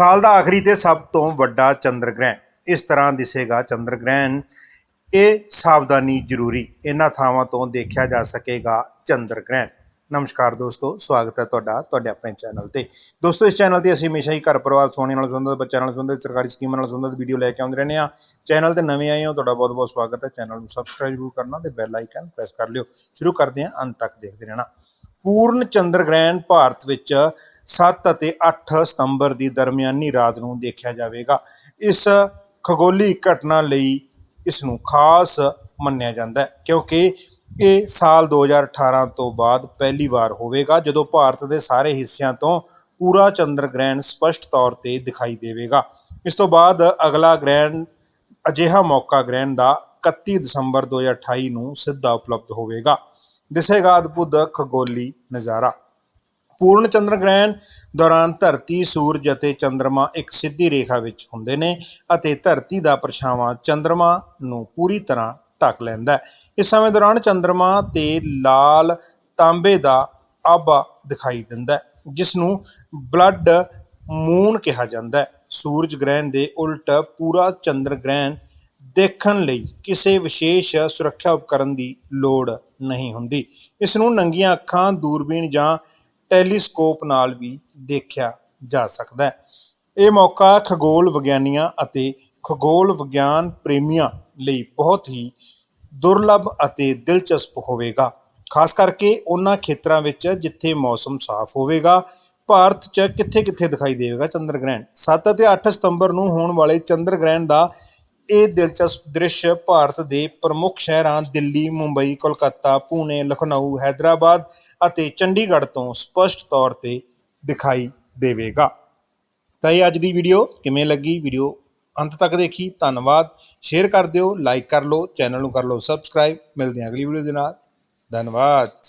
ਸਾਲ ਦਾ ਆਖਰੀ ਤੇ ਸਭ ਤੋਂ ਵੱਡਾ ਚੰਦਰ ਗ੍ਰਹਿਣ ਇਸ ਤਰ੍ਹਾਂ ਦਿਸੇਗਾ ਚੰਦਰ ਗ੍ਰਹਿਣ ਇਹ ਸਾਵਧਾਨੀ ਜ਼ਰੂਰੀ ਇਹਨਾਂ ਥਾਵਾਂ ਤੋਂ ਦੇਖਿਆ ਜਾ ਸਕੇਗਾ ਚੰਦਰ ਗ੍ਰਹਿਣ ਨਮਸਕਾਰ ਦੋਸਤੋ, ਸਵਾਗਤ ਹੈ ਤੁਹਾਡਾ ਤੁਹਾਡੇ ਆਪਣੇ ਚੈਨਲ ਤੇ। ਦੋਸਤੋ, ਇਸ ਚੈਨਲ ਤੇ ਅਸੀਂ ਹਮੇਸ਼ਾ ਹੀ ਘਰ ਪਰਿਵਾਰ ਸੋਹਣੇ ਨਾਲ ਸੰਬੰਧਿਤ, ਬੱਚਿਆਂ ਨਾਲ ਸੰਬੰਧਿਤ, ਸਰਕਾਰੀ ਸਕੀਮਾਂ ਨਾਲ ਸੰਬੰਧਿਤ ਵੀਡੀਓ ਲੈ ਕੇ ਆਉਂਦੇ ਰਹਿੰਦੇ ਆ ਚੈਨਲ ਤੇ ਨਵੇਂ ਆਏ ਹੋ, ਤੁਹਾਡਾ ਬਹੁਤ ਬਹੁਤ ਸਵਾਗਤ ਹੈ। ਚੈਨਲ ਨੂੰ ਸਬਸਕ੍ਰਾਈਬ ਜ਼ਰੂਰ ਕਰਨਾ ਤੇ ਬੈਲ ਆਈਕਨ ਪ੍ਰੈਸ ਕਰ ਲਿਓ। ਸ਼ੁਰੂ ਕਰਦੇ ਹਾਂ, ਅੰਤ ਤੱਕ ਦੇਖਦੇ ਰਹਿਣਾ। ਪੂਰਨ ਚੰਦਰ ਗ੍ਰਹਿਣ ਭਾਰਤ ਵਿੱਚ 7 ਅਤੇ 8 ਸਤੰਬਰ ਦੀ ਦਰਮਿਆਨੀ ਰਾਤ ਨੂੰ ਦੇਖਿਆ ਜਾਵੇਗਾ। ਇਸ ਖਗੋਲੀ ਘਟਨਾ ਲਈ ਇਸ ਨੂੰ ਖਾਸ ਮੰਨਿਆ ਜਾਂਦਾ ਹੈ, ਕਿਉਂਕਿ ਇਹ ਸਾਲ 2018 ਤੋਂ ਬਾਅਦ ਪਹਿਲੀ ਵਾਰ ਹੋਵੇਗਾ, ਜਦੋਂ ਭਾਰਤ ਦੇ ਸਾਰੇ ਹਿੱਸਿਆਂ ਤੋਂ ਪੂਰਾ ਚੰਦਰ ਗ੍ਰਹਿਣ ਸਪਸ਼ਟ ਤੌਰ ਤੇ ਦਿਖਾਈ ਦੇਵੇਗਾ। ਇਸ ਤੋਂ ਬਾਅਦ ਅਗਲਾ ਗ੍ਰਹਿਣ ਅਜਿਹਾ ਮੌਕਾ ਗ੍ਰਹਿਣ ਦਾ 31 ਦਸੰਬਰ 2028 ਨੂੰ ਸਿੱਧਾ ਉਪਲਬਧ ਹੋਵੇਗਾ। ਦਿਸੇਗਾ ਅਦਭੁਤ ਖਗੋਲੀ ਨਜ਼ਾਰਾ। ਪੂਰਨ ਚੰਦਰ ਗ੍ਰਹਿਣ ਦੌਰਾਨ ਧਰਤੀ, ਸੂਰਜ ਅਤੇ ਚੰਦਰਮਾ ਇੱਕ ਸਿੱਧੀ ਰੇਖਾ ਵਿੱਚ ਹੁੰਦੇ ਨੇ ਅਤੇ ਧਰਤੀ ਦਾ ਪਰਛਾਵਾਂ ਚੰਦਰਮਾ ਨੂੰ ਪੂਰੀ ਤਰ੍ਹਾਂ ਢੱਕ ਲੈਂਦਾ ਹੈ। ਇਸ ਸਮੇਂ ਦੌਰਾਨ ਚੰਦਰਮਾ ਤੇ ਲਾਲ ਤਾਂਬੇ ਦਾ ਆਭਾ ਦਿਖਾਈ ਦਿੰਦਾ ਹੈ ਜਿਸ ਨੂੰ ਬਲੱਡ ਮੂਨ ਕਿਹਾ ਜਾਂਦਾ ਹੈ। ਸੂਰਜ ਗ੍ਰਹਿਣ ਦੇ ਉਲਟ ਪੂਰਾ ਚੰਦਰ ਗ੍ਰਹਿਣ ਦੇਖਣ ਲਈ ਕਿਸੇ ਵਿਸ਼ੇਸ਼ ਸੁਰੱਖਿਆ ਉਪਕਰਨ ਦੀ ਲੋੜ ਨਹੀਂ ਹੁੰਦੀ। ਇਸ ਨੂੰ ਨੰਗੀਆਂ ਅੱਖਾਂ, ਦੂਰਬੀਨ ਜਾਂ ਟੈਲੀਸਕੋਪ ਨਾਲ ਵੀ ਦੇਖਿਆ ਜਾ ਸਕਦਾ ਹੈ। ਇਹ ਮੌਕਾ ਖਗੋਲ ਵਿਗਿਆਨੀਆਂ ਅਤੇ ਖਗੋਲ ਵਿਗਿਆਨ ਪ੍ਰੇਮੀਆਂ ਲਈ ਬਹੁਤ ਹੀ ਦੁਰਲੱਭ ਅਤੇ ਦਿਲਚਸਪ ਹੋਵੇਗਾ। ਖਾਸ ਕਰਕੇ ਉਹਨਾਂ ਖੇਤਰਾਂ ਵਿੱਚ ਜਿੱਥੇ ਮੌਸਮ ਸਾਫ਼ ਹੋਵੇਗਾ, ਭਾਰਤ 'ਚ ਕਿੱਥੇ-ਕਿੱਥੇ ਦਿਖਾਈ ਦੇਵੇਗਾ ਚੰਦਰ ਗ੍ਰਹਿਣ 7 ਅਤੇ 8 ਸਤੰਬਰ ਨੂੰ ਹੋਣ ਵਾਲੇ ਚੰਦਰ ਗ੍ਰਹਿਣ ਦਾ ਇਹ ਦਿਲਚਸਪ ਦ੍ਰਿਸ਼ ਭਾਰਤ ਦੇ ਪ੍ਰਮੁੱਖ ਸ਼ਹਿਰਾਂ ਦਿੱਲੀ, ਮੁੰਬਈ, ਕੋਲਕਾਤਾ ਪੂਨੇ ਲਖਨਊ, ਹੈਦਰਾਬਾਦ ਅਤੇ ਚੰਡੀਗੜ੍ਹ ਤੋਂ ਸਪਸ਼ਟ ਤੌਰ ਤੇ ਦਿਖਾਈ ਦੇਵੇਗਾ। ਤਾਂ ਇਹ ਅੱਜ ਦੀ ਵੀਡੀਓ ਕਿਵੇਂ ਲੱਗੀ? ਵੀਡੀਓ ਅੰਤ ਤੱਕ ਦੇਖੀ। ਧੰਨਵਾਦ। ਸ਼ੇਅਰ ਕਰ ਦਿਓ, ਲਾਈਕ ਕਰ ਲਓ, ਚੈਨਲ ਨੂੰ ਕਰ ਲਓ ਸਬਸਕ੍ਰਾਈਬ। ਮਿਲਦੇ ਹਾਂ ਅਗਲੀ ਵੀਡੀਓ ਦੇ ਨਾਲ। ਧੰਨਵਾਦ।